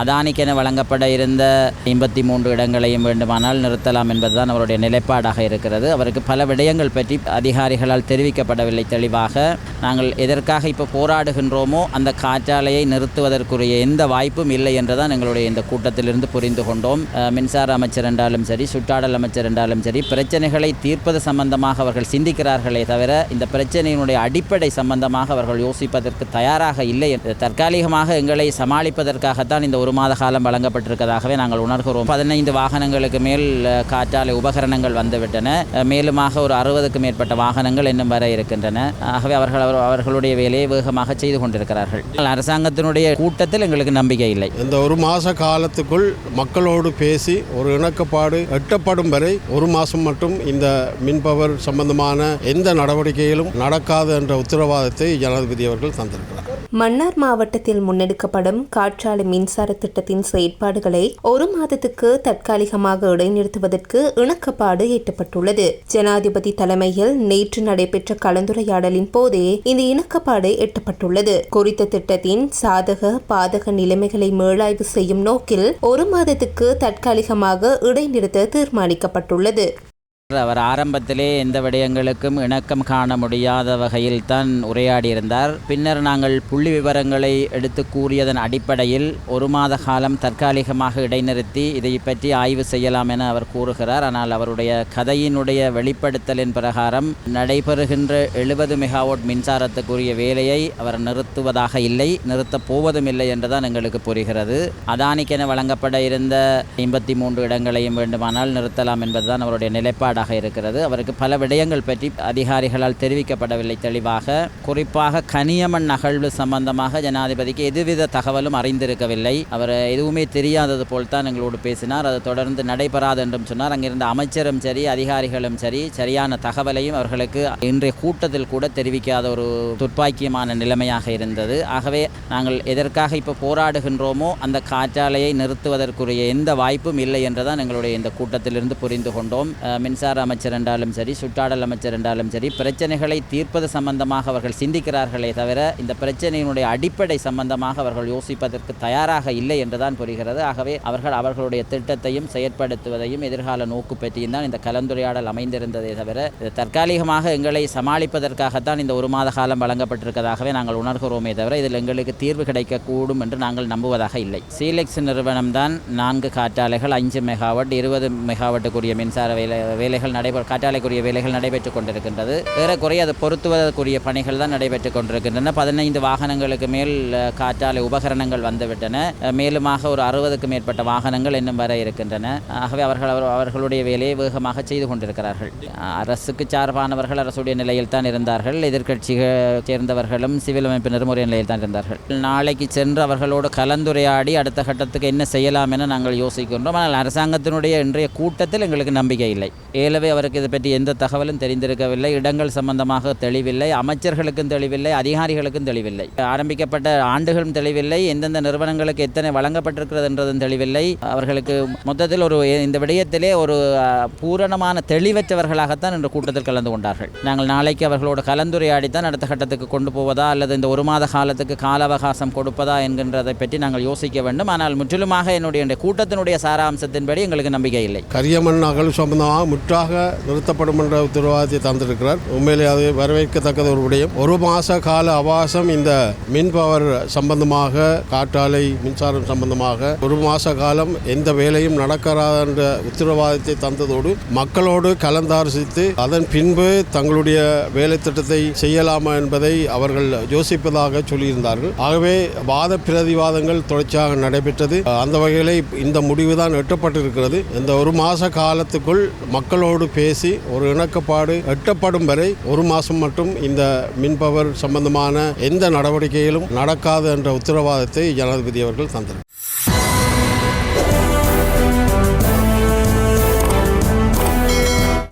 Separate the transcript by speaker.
Speaker 1: அதானிக்கென வழங்கப்பட இருந்த ஐம்பத்தி மூன்று இடங்களையும் வேண்டுமானால் நிறுத்தலாம் என்பதுதான் அவருடைய நிலைப்பாடாக இருக்கிறது. அவருக்கு பல விடயங்கள் பற்றி அதிகாரிகளால் தெரிவிக்கப்படவில்லை. தெளிவாக நாங்கள் எதற்காக இப்போ போராடுகின்றோமோ அந்த காற்றாலையை நிறுத்துவதற்குரிய எந்த வாய்ப்பும் இல்லை என்றுதான் எங்களுடைய இந்த கூட்டத்திலிருந்து புரிந்து கொண்டோம். மின்சார அமைச்சர் என்றாலும் சரி சுற்றாடல் அமைச்சர் என்றாலும் சரி பிரச்சனைகளை தீர்ப்பது சம்பந்தமாக அவர்கள் சிந்திக்கிறார்களே தவிர இந்த பிரச்சனையினுடைய அடிப்படை சம்பந்தமாக அவர்கள் யோசிப்பதற்கு தயாராக இல்லை. என்று தற்காலிகமாக எங்களை சமாளிப்பதற்காகத்தான் இந்த ஒரு ஒரு மாத காலம் வழங்கப்பட்டிருப்பதாகவே நாங்கள் உணர்கிறோம். பதினைந்து வாகனங்களுக்கு மேல் காற்றாலை உபகரணங்கள் வந்துவிட்டன. மேலுமாக ஒரு அறுபதுக்கும் மேற்பட்ட வாகனங்கள் இன்னும் வர இருக்கின்றன. ஆகவே அவர்கள் அவர் அவர்களுடைய வேலையை வேகமாக செய்து கொண்டிருக்கிறார்கள். அரசாங்கத்தினுடைய கூட்டத்தில் எங்களுக்கு நம்பிக்கை இல்லை.
Speaker 2: இந்த ஒரு மாத காலத்துக்குள் மக்களோடு பேசி ஒரு இணக்கப்பாடு எட்டப்படும் வரை ஒரு மாதம் மட்டும் இந்த மின்பவர் சம்பந்தமான எந்த நடவடிக்கைகளும் நடக்காது என்ற உத்தரவாதத்தை ஜனாதிபதி அவர்கள் தந்திருக்கிறார்.
Speaker 3: மன்னார் மாவட்டத்தில் முன்னெடுக்கப்படும் காற்றாலை மின்சார திட்டத்தின் செயற்பாடுகளை ஒரு மாதத்துக்கு தற்காலிகமாக இடைநிறுத்துவதற்கு இணக்கப்பாடு எட்டப்பட்டுள்ளது. ஜனாதிபதி தலைமையில் நேற்று நடைபெற்ற கலந்துரையாடலின் போதே இந்த இணக்கப்பாடு எட்டப்பட்டுள்ளது. குறித்த திட்டத்தின் சாதக பாதக நிலைமைகளை மீளாய்வு செய்யும் நோக்கில் ஒரு மாதத்துக்கு தற்காலிகமாக இடைநிறுத்த தீர்மானிக்கப்பட்டுள்ளது.
Speaker 1: அவர் ஆரம்பத்திலே எந்த விடயங்களுக்கும் இணக்கம் காண முடியாத வகையில் தான் உரையாடியிருந்தார். பின்னர் நாங்கள் புள்ளி விவரங்களை எடுத்து கூறியதன் அடிப்படையில் ஒரு மாத காலம் தற்காலிகமாக இடைநிறுத்தி இதை பற்றி ஆய்வு செய்யலாம் என அவர் கூறுகிறார். ஆனால் அவருடைய கதையினுடைய வெளிப்படுத்தலின் பிரகாரம் நடைபெறுகின்ற எழுபது மெகாவாட் மின்சாரத்துக்குரிய வேலையை அவர் நிறுத்துவதாக இல்லை நிறுத்தப் போவதும் இல்லை என்றுதான் எங்களுக்கு புரிகிறது. அதானிக்கென வழங்கப்பட இருந்த ஐம்பத்தி மூன்று இடங்களையும் வேண்டுமானால் நிறுத்தலாம் என்பதுதான் அவருடைய நிலைப்பாடு நிலைப்பாடாக இருக்கிறது. அவருக்கு பல விடயங்கள் பற்றி அதிகாரிகளால் தெரிவிக்கப்படவில்லை தெளிவாக. குறிப்பாக கனியமன் நகழ்வு சம்பந்தமாக ஜனாதிபதிக்கு எதுவித தகவலும் அறிந்திருக்கவில்லை. அவர் எதுவுமே தெரியாதது போல் தான் எங்களோடு பேசினார். அது தொடர்ந்து நடைபெறாது என்றும் சொன்னார். அங்கிருந்த அமைச்சரும் சரி அதிகாரிகளும் சரி சரியான தகவலையும் அவர்களுக்கு இன்றைய கூட்டத்தில் கூட தெரிவிக்காத ஒரு துர்ப்பாக்கியமான நிலைமையாக இருந்தது. ஆகவே நாங்கள் எதற்காக இப்போ போராடுகின்றோமோ அந்த காற்றாலையை நிறுத்துவதற்குரிய எந்த வாய்ப்பும் இல்லை என்றுதான் எங்களுடைய இந்த கூட்டத்திலிருந்து புரிந்து கொண்டோம். மின்சார மின்சார அமைச்சர் என்றாலும் சரி சுற்றாடல் அமைச்சர் என்றாலும் சரி பிரச்சனைகளை தீர்ப்பது சம்பந்தமாக அவர்கள் சிந்திக்கிறார்களே தவிர இந்த பிரச்சனையினுடைய அடிப்படை சம்பந்தமாக அவர்கள் யோசிப்பதற்கு தயாராக இல்லை என்றுதான் புரிகிறது. ஆகவே அவர்கள் அவர்களுடைய திட்டத்தையும் செயற்படுத்துவதையும் எதிர்கால நோக்கு பற்றியும் தான் இந்த கலந்துரையாடல் அமைந்திருந்ததே தவிர இது தற்காலிகமாக எங்களை சமாளிப்பதற்காகத்தான் இந்த ஒரு மாத காலம் வழங்கப்பட்டிருக்கதாகவே நாங்கள் உணர்கிறோமே தவிர இதில் எங்களுக்கு தீர்வு கிடைக்கக்கூடும் என்று நாங்கள் நம்புவதாக இல்லை. சீலெக்ஸ் நிறுவனம் தான் நான்கு காற்றாலைகள் அஞ்சு மெகாவாட் இருபது மெகாவாட்டுக்குரிய மின்சார வேலை வேலை வேலைகள் நடைபெற காற்றாலைக்குரிய வேலைகள் நடைபெற்றுக் கொண்டிருக்கின்றது. ஏறக்குறைய அது பொருத்துவதற்குரிய பணிகள் தான் நடைபெற்றுக் கொண்டிருக்கின்றன. பதினைந்து வாகனங்களுக்கு மேல் காற்றாலை உபகரணங்கள் வந்துவிட்டன. மேலுமாக ஒரு அறுபதுக்கும் மேற்பட்ட வாகனங்கள் இன்னும் வர இருக்கின்றன. ஆகவே அவர்கள் அவர் அவர்களுடைய வேலையை வேகமாக செய்து கொண்டிருக்கிறார்கள். அரசுக்கு சார்பானவர்கள் அரசுடைய நிலையில் தான் இருந்தார்கள். எதிர்க்கட்சிகள் சேர்ந்தவர்களும் சிவில் அமைப்பினரும் ஒரே நிலையில் தான் இருந்தார்கள். நாளைக்கு சென்று அவர்களோடு கலந்துரையாடி அடுத்த கட்டத்துக்கு என்ன செய்யலாம் என நாங்கள் யோசிக்கின்றோம். ஆனால் அரசாங்கத்தினுடைய இன்றைய கூட்டத்தில் எங்களுக்கு நம்பிக்கை இல்லை. மேலவே அவருக்கு இதை பற்றி எந்த தகவலும் தெரிந்திருக்கவில்லை. இடங்கள் சம்பந்தமாக தெளிவில்லை. அமைச்சர்களுக்கும் தெளிவில்லை. அதிகாரிகளுக்கும் தெளிவில்லை. ஆரம்பிக்கப்பட்ட ஆண்டுகளும் தெளிவில்லை. எந்தெந்த நிறுவனங்களுக்கு எத்தனை வழங்கப்பட்டிருக்கிறது என்றதும் தெளிவில்லை. அவர்களுக்கு மொத்தத்தில் ஒரு இந்த விடயத்திலே ஒரு பூரணமான தெளிவற்றவர்களாகத்தான் இன்று கூட்டத்தில் கலந்து கொண்டார்கள். நாங்கள் நாளைக்கு அவர்களோடு கலந்துரையாடித்தான் அடுத்த கட்டத்துக்கு கொண்டு போவதா அல்லது இந்த ஒரு மாத காலத்துக்கு கால அவகாசம் கொடுப்பதா என்கின்றதை பற்றி நாங்கள் யோசிக்க வேண்டும். ஆனால் முற்றிலுமாக என்னுடைய கூட்டத்தினுடைய சாராம்சத்தின்படி எங்களுக்கு நம்பிக்கை இல்லை.
Speaker 2: கரியமன் அகல் சம்பந்தமாக முற்றாக நிறுத்தப்படும் என்ற உத்தரவாதத்தை தந்திருக்கிறார். உண்மையிலே அது வரவேற்கத்தக்கது ஒரு விடயம். ஒரு மாச கால அவகாசம் இந்த மின் பவர் சம்பந்தமாக காற்றாலை மின்சாரம் சம்பந்தமாக ஒரு மாச காலம் எந்த வேலையும் நடக்காத என்ற உத்தரவாதத்தை தந்ததோடு மக்களோடு கலந்தாலோசித்து அதன் பின்பு தங்களுடைய வேலை திட்டத்தை செய்யலாமா என்பதை அவர்கள் யோசிப்பதாக சொல்லியிருந்தார்கள். ஆகவே வாத பிரதிவாதங்கள் தொடர்ச்சியாக நடைபெற்றது. அந்த வகையில் இந்த முடிவு தான் எட்டப்பட்டிருக்கிறது. இந்த ஒரு மாத காலத்துக்குள் மக்களோடு பேசி ஒரு இணக்கப்பாடு எட்டப்படும் வரை ஒரு மாதம் மட்டும் இந்த மின்பவர் சம்பந்தமான எந்த நடவடிக்கையிலும் நடக்காது என்ற உத்தரவாதத்தை ஜனாதிபதி அவர்கள் தந்தனர்.